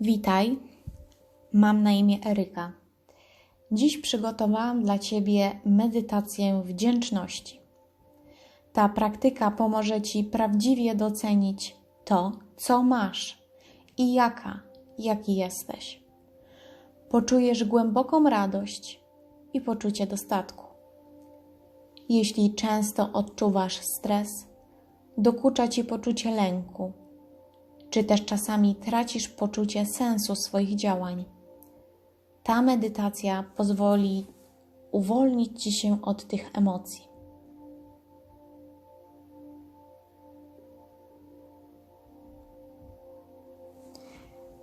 Witaj, mam na imię Eryka. Dziś przygotowałam dla Ciebie medytację wdzięczności. Ta praktyka pomoże Ci prawdziwie docenić to, co masz i jaka, jaki jesteś. Poczujesz głęboką radość i poczucie dostatku. Jeśli często odczuwasz stres, dokucza Ci poczucie lęku czy też czasami tracisz poczucie sensu swoich działań. Ta medytacja pozwoli uwolnić ci się od tych emocji.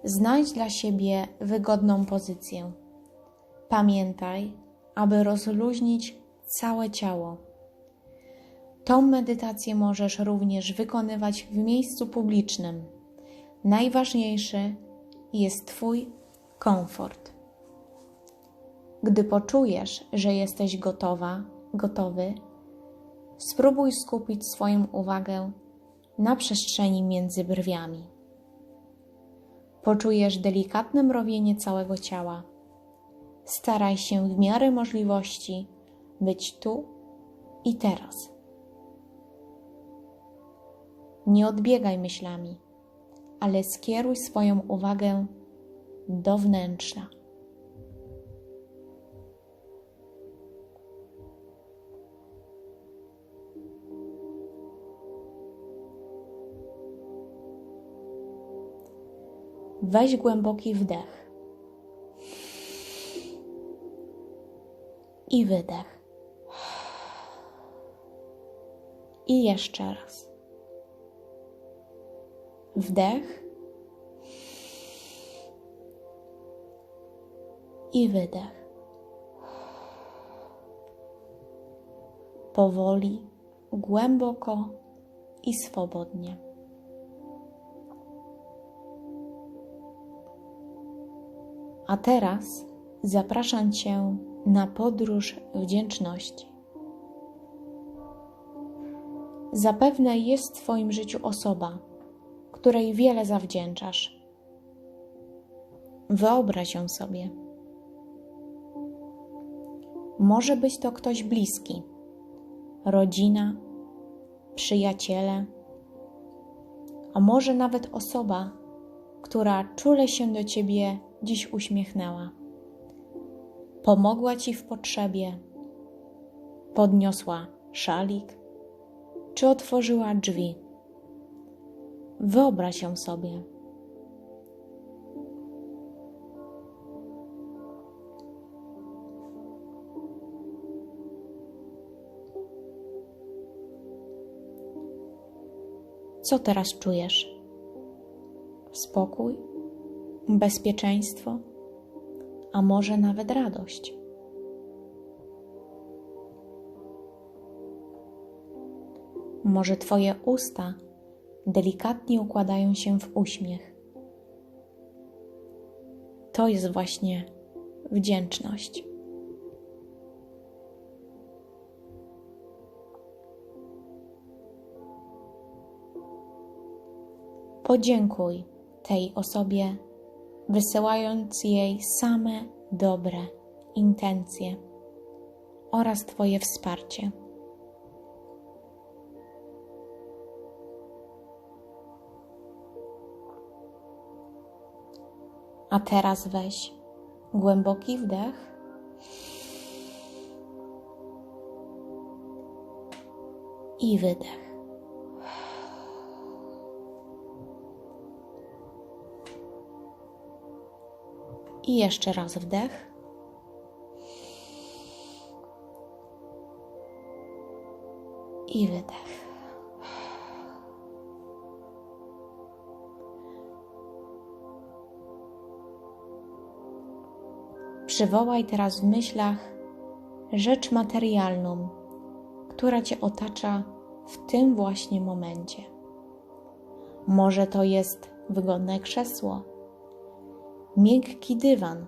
Znajdź dla siebie wygodną pozycję. Pamiętaj, aby rozluźnić całe ciało. Tą medytację możesz również wykonywać w miejscu publicznym najważniejszy jest Twój komfort. Gdy poczujesz, że jesteś gotowa, gotowy, spróbuj skupić swoją uwagę na przestrzeni między brwiami. Poczujesz delikatne mrowienie całego ciała. Staraj się w miarę możliwości być tu i teraz. Nie odbiegaj myślami ale skieruj swoją uwagę do wnętrza. Weź głęboki wdech i wydech. I jeszcze raz wdech i wydech. Powoli, głęboko i swobodnie. A teraz zapraszam Cię na podróż wdzięczności. Zapewne jest w Twoim życiu osoba, której wiele zawdzięczasz. Wyobraź ją sobie. Może być to ktoś bliski, rodzina, przyjaciele, a może nawet osoba, która czule się do ciebie dziś uśmiechnęła. Pomogła ci w potrzebie, podniosła szalik czy otworzyła drzwi. Wyobraź ją sobie. Co teraz czujesz? Spokój, bezpieczeństwo, a może nawet radość. Może Twoje usta delikatnie układają się w uśmiech. To jest właśnie wdzięczność. Podziękuj tej osobie, wysyłając jej same dobre intencje oraz Twoje wsparcie. A teraz weź głęboki wdech. I wydech. I jeszcze raz wdech. I wydech. Przywołaj teraz w myślach rzecz materialną, która Cię otacza w tym właśnie momencie. Może to jest wygodne krzesło, miękki dywan,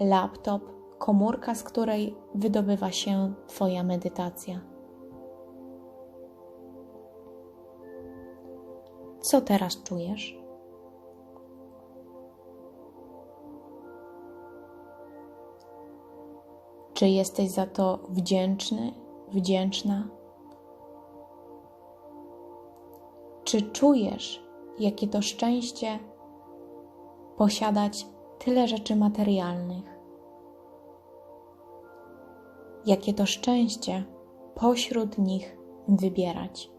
laptop, komórka, z której wydobywa się Twoja medytacja. Co teraz czujesz? Czy jesteś za to wdzięczny, wdzięczna? Czy czujesz, jakie to szczęście posiadać tyle rzeczy materialnych? Jakie to szczęście pośród nich wybierać?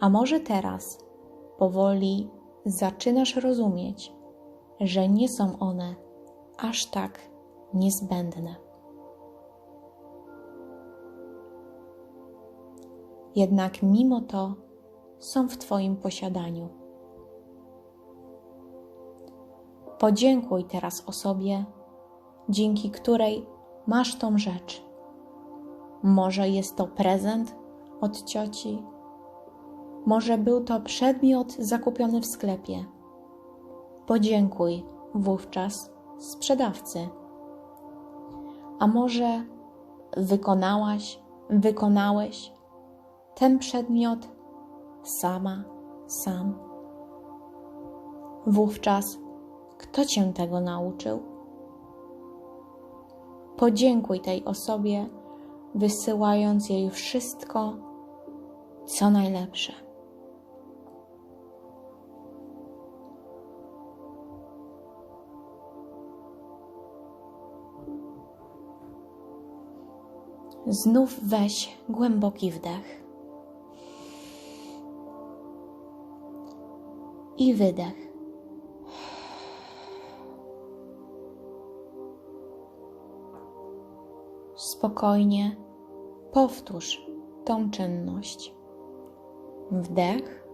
A może teraz powoli zaczynasz rozumieć, że nie są one aż tak niezbędne. Jednak mimo to są w Twoim posiadaniu. Podziękuj teraz osobie, dzięki której masz tą rzecz. Może jest to prezent od cioci, może był to przedmiot zakupiony w sklepie. Podziękuj wówczas sprzedawcy. A może wykonałaś, wykonałeś ten przedmiot sama, sam. Wówczas kto cię tego nauczył? Podziękuj tej osobie, wysyłając jej wszystko, co najlepsze. Znów weź głęboki wdech i wydech. Spokojnie powtórz tą czynność. Wdech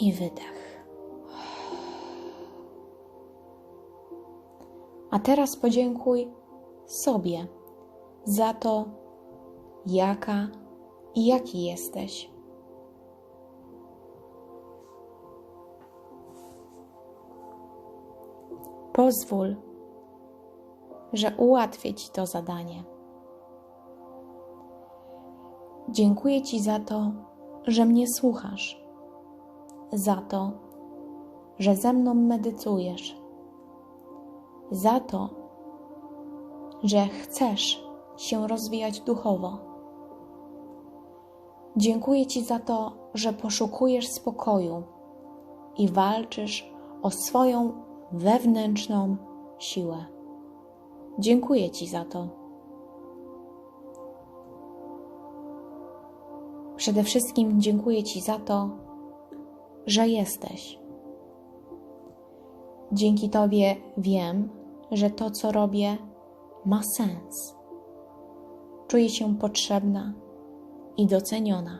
i wydech. A teraz podziękuj sobie za to, jaka i jaki jesteś. Pozwól, że ułatwię Ci to zadanie. Dziękuję Ci za to, że mnie słuchasz, za to, że ze mną medytujesz za to, że chcesz się rozwijać duchowo. Dziękuję Ci za to, że poszukujesz spokoju i walczysz o swoją wewnętrzną siłę. Dziękuję Ci za to. Przede wszystkim dziękuję Ci za to, że jesteś. Dzięki Tobie wiem, że to, co robię, ma sens. Czuję się potrzebna i doceniona.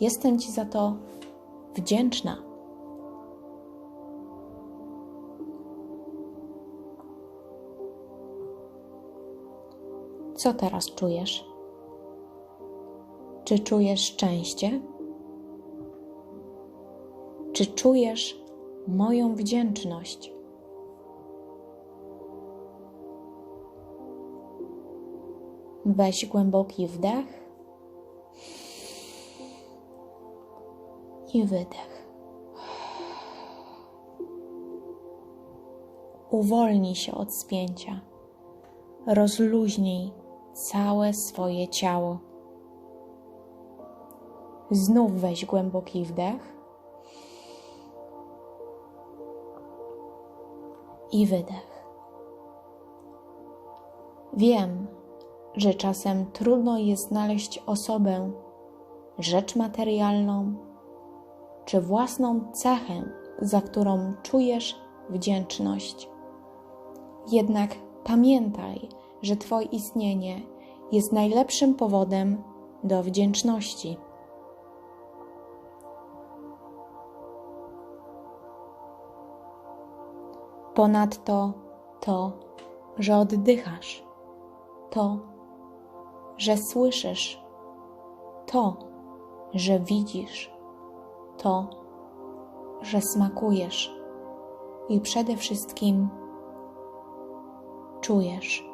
Jestem Ci za to wdzięczna. Co teraz czujesz? Czy czujesz szczęście? Czy czujesz moją wdzięczność? Weź głęboki wdech i wydech. Uwolnij się od spięcia. Rozluźnij całe swoje ciało. Znów weź głęboki wdech i wydech. Wiem, że czasem trudno jest znaleźć osobę, rzecz materialną czy własną cechę, za którą czujesz wdzięczność. Jednak pamiętaj, że Twoje istnienie jest najlepszym powodem do wdzięczności. Ponadto to, że oddychasz, to, że słyszysz, to, że widzisz, to, że smakujesz i przede wszystkim czujesz.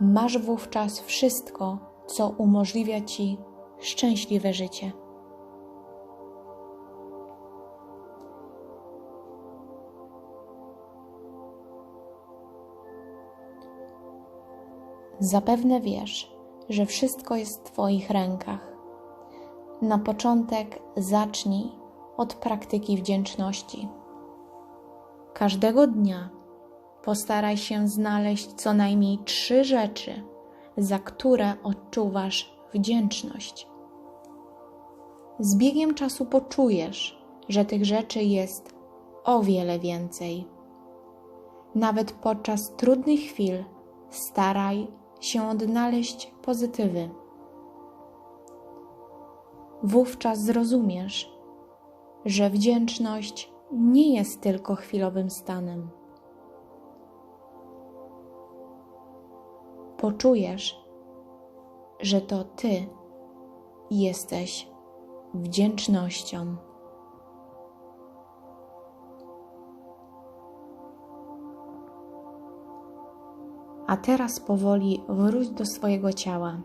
Masz wówczas wszystko, co umożliwia ci szczęśliwe życie. Zapewne wiesz, że wszystko jest w Twoich rękach. Na początek zacznij od praktyki wdzięczności. Każdego dnia postaraj się znaleźć co najmniej trzy rzeczy, za które odczuwasz wdzięczność. Z biegiem czasu poczujesz, że tych rzeczy jest o wiele więcej. Nawet podczas trudnych chwil staraj się odnaleźć pozytywy. Wówczas zrozumiesz, że wdzięczność nie jest tylko chwilowym stanem. Poczujesz, że to Ty jesteś wdzięcznością. A teraz powoli wróć do swojego ciała.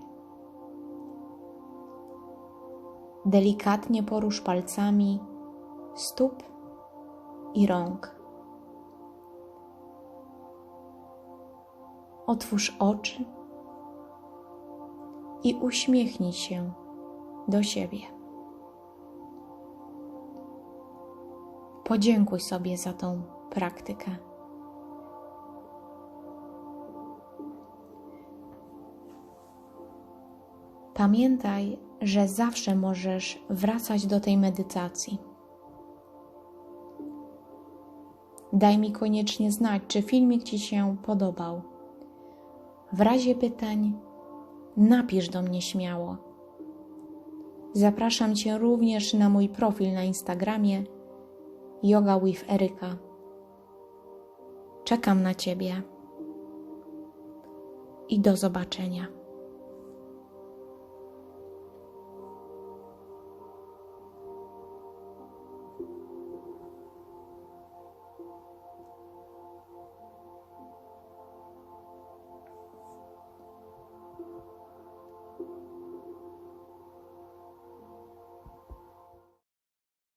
Delikatnie porusz palcami stóp i rąk. Otwórz oczy i uśmiechnij się do siebie. Podziękuj sobie za tą praktykę. Pamiętaj, że zawsze możesz wracać do tej medytacji. Daj mi koniecznie znać, czy filmik Ci się podobał. W razie pytań napisz do mnie śmiało. Zapraszam Cię również na mój profil na Instagramie Yoga with Eryka. Czekam na Ciebie i do zobaczenia.